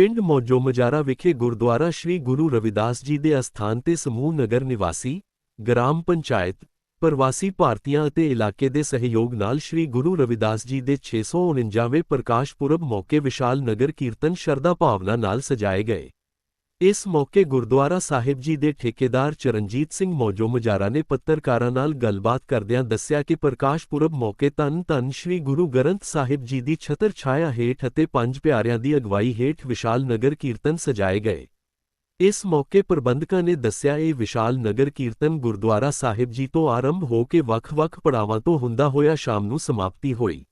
ਪਿੰਡ ਮੌਜੋ ਮਜਾਰਾ ਵਿਖੇ ਗੁਰਦੁਆਰਾ ਸ੍ਰੀ ਗੁਰੂ ਰਵਿਦਾਸ ਜੀ ਦੇ ਅਸਥਾਨ ਤੇ ਸਮੂਹ ਨਗਰ ਨਿਵਾਸੀ, ਗ੍ਰਾਮ ਪੰਚਾਇਤ, ਪ੍ਰਵਾਸੀ ਭਾਰਤੀਆਂ ਅਤੇ ਇਲਾਕੇ ਦੇ ਸਹਿਯੋਗ ਨਾਲ ਸ੍ਰੀ ਗੁਰੂ ਰਵਿਦਾਸ ਜੀ ਦੇ 649ਵੇਂ ਪ੍ਰਕਾਸ਼ ਪੁਰਬ ਮੌਕੇ ਵਿਸ਼ਾਲ ਨਗਰ ਕੀਰਤਨ ਸ਼ਰਧਾ ਭਾਵਨਾ ਨਾਲ ਸਜਾਏ ਗਏ। ਇਸ ਮੌਕੇ ਗੁਰਦੁਆਰਾ ਸਾਹਿਬ ਜੀ ਦੇ ਠੇਕੇਦਾਰ ਚਰਨਜੀਤ ਸਿੰਘ ਮੌਜੋ ਮਜਾਰਾ ਨੇ ਪੱਤਰਕਾਰਾਂ ਨਾਲ ਗੱਲਬਾਤ ਕਰਦਿਆਂ ਦੱਸਿਆ ਕਿ ਪ੍ਰਕਾਸ਼ ਪੁਰਬ ਮੌਕੇ ਧੰਨ ਧੰਨ ਸ੍ਰੀ ਗੁਰੂ ਗ੍ਰੰਥ ਸਾਹਿਬ ਜੀ ਦੀ ਛਤਰ ਛਾਇਆ ਹੇਠ ਅਤੇ ਪੰਜ ਪਿਆਰਿਆਂ ਦੀ ਅਗਵਾਈ ਹੇਠ ਵਿਸ਼ਾਲ ਨਗਰ ਕੀਰਤਨ ਸਜਾਏ ਗਏ। ਇਸ ਮੌਕੇ ਪ੍ਰਬੰਧਕਾਂ ਨੇ ਦੱਸਿਆ, ਇਹ ਵਿਸ਼ਾਲ ਨਗਰ ਕੀਰਤਨ ਗੁਰਦੁਆਰਾ ਸਾਹਿਬ ਜੀ ਤੋਂ ਆਰੰਭ ਹੋ ਕੇ ਵੱਖ-ਵੱਖ ਪੜਾਵਾਂ ਤੋਂ ਹੁੰਦਾ ਹੋਇਆ ਸ਼ਾਮ ਨੂੰ ਸਮਾਪਤੀ ਹੋਈ।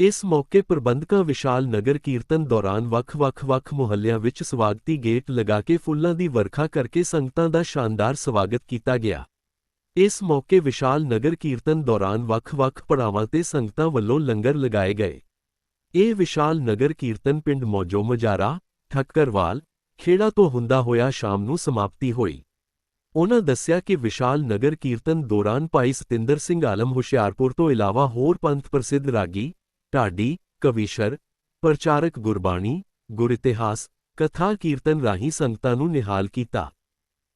ਇਸ ਮੌਕੇ ਪ੍ਰਬੰਧਕਾਂ ਵਿਸ਼ਾਲ ਨਗਰ ਕੀਰਤਨ ਦੌਰਾਨ ਵੱਖ-ਵੱਖ-ਵੱਖ ਮੁਹੱਲਿਆਂ ਵਿੱਚ ਸਵਾਗਤੀ ਗੇਟ ਲਗਾ ਕੇ ਫੁੱਲਾਂ ਦੀ ਵਰਖਾ ਕਰਕੇ ਸੰਗਤਾਂ ਦਾ ਸ਼ਾਨਦਾਰ ਸਵਾਗਤ ਕੀਤਾ ਗਿਆ। ਇਸ ਮੌਕੇ ਵਿਸ਼ਾਲ ਨਗਰ ਕੀਰਤਨ ਦੌਰਾਨ ਵੱਖ-ਵੱਖ ਪੜਾਵਾਂ ਤੇ ਸੰਗਤਾਂ ਵੱਲੋਂ ਲੰਗਰ ਲਗਾਏ ਗਏ। ਇਹ ਵਿਸ਼ਾਲ ਨਗਰ ਕੀਰਤਨ ਪਿੰਡ ਮੌਜੋ ਮਜਾਰਾ, ਠੱਕਰਵਾਲ, ਖੇੜਾ ਤੋਂ ਹੁੰਦਾ ਹੋਇਆ ਸ਼ਾਮ ਨੂੰ ਸਮਾਪਤੀ ਹੋਈ। ਉਨ੍ਹਾਂ ਦੱਸਿਆ ਕਿ ਵਿਸ਼ਾਲ ਨਗਰ ਕੀਰਤਨ ਦੌਰਾਨ ਭਾਈ ਸਤਿੰਦਰ ਸਿੰਘ ਆਲਮ ਹੁਸ਼ਿਆਰਪੁਰ ਤੋਂ ਇਲਾਵਾ ਹੋਰ ਪੰਥ ਪ੍ਰਸਿੱਧ ਰਾਗੀ ਢਾਡੀ, ਕਵੀਸ਼ਰ, ਪ੍ਰਚਾਰਕ ਗੁਰਬਾਣੀ ਗੁਰਇਤਿਹਾਸ ਕਥਾ ਕੀਰਤਨ ਰਾਹੀਂ ਸੰਗਤਾਂ ਨੂੰ ਨਿਹਾਲ ਕੀਤਾ।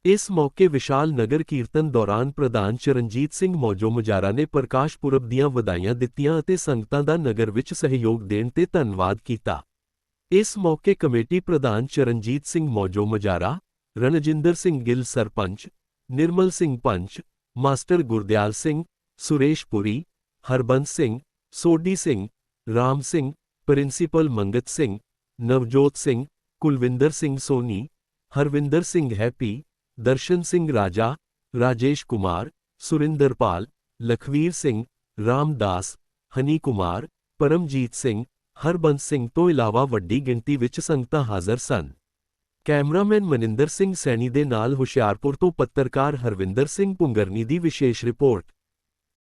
ਇਸ ਮੌਕੇ ਵਿਸ਼ਾਲ ਨਗਰ ਕੀਰਤਨ ਦੌਰਾਨ ਪ੍ਰਧਾਨ ਚਰਨਜੀਤ ਸਿੰਘ ਮੌਜੋ ਮਜਾਰਾ ਨੇ ਪ੍ਰਕਾਸ਼ ਪੁਰਬ ਦੀਆਂ ਵਧਾਈਆਂ ਦਿੱਤੀਆਂ ਅਤੇ ਸੰਗਤਾਂ ਦਾ ਨਗਰ ਵਿੱਚ ਸਹਿਯੋਗ ਦੇਣ ਤੇ ਧੰਨਵਾਦ ਕੀਤਾ। ਇਸ ਮੌਕੇ ਕਮੇਟੀ ਪ੍ਰਧਾਨ Charanjit Singh Maujo Majara, Ranjinder Singh Gill sarpanch, Nirmal Singh panch, master Gurdial Singh, Suresh Puri, Harbans Singh, Sodhi Singh Ram Singh principal Mangat Singh Navjot Singh Kulwinder Singh Soni Harvinder Singh Happy Darshan Singh Raja Rajesh Kumar Surinderpal Lakhvir Singh Ramdas ਹਨੀ ਕੁਮਾਰ ਪਰਮਜੀਤ ਸਿੰਘ ਹਰਬੰਸ ਸਿੰਘ ਤੋਂ ਇਲਾਵਾ ਵੱਡੀ ਗਿਣਤੀ ਵਿੱਚ ਸੰਗਤਾਂ ਹਾਜ਼ਰ ਸਨ cameraman Maninder Singh Saini ਦੇ ਨਾਲ ਹੁਸ਼ਿਆਰਪੁਰ ਤੋਂ ਪੱਤਰਕਾਰ ਹਰਵਿੰਦਰ ਸਿੰਘ ਪੁੰਗਰਨੀ ਦੀ ਵਿਸ਼ੇਸ਼ ਰਿਪੋਰਟ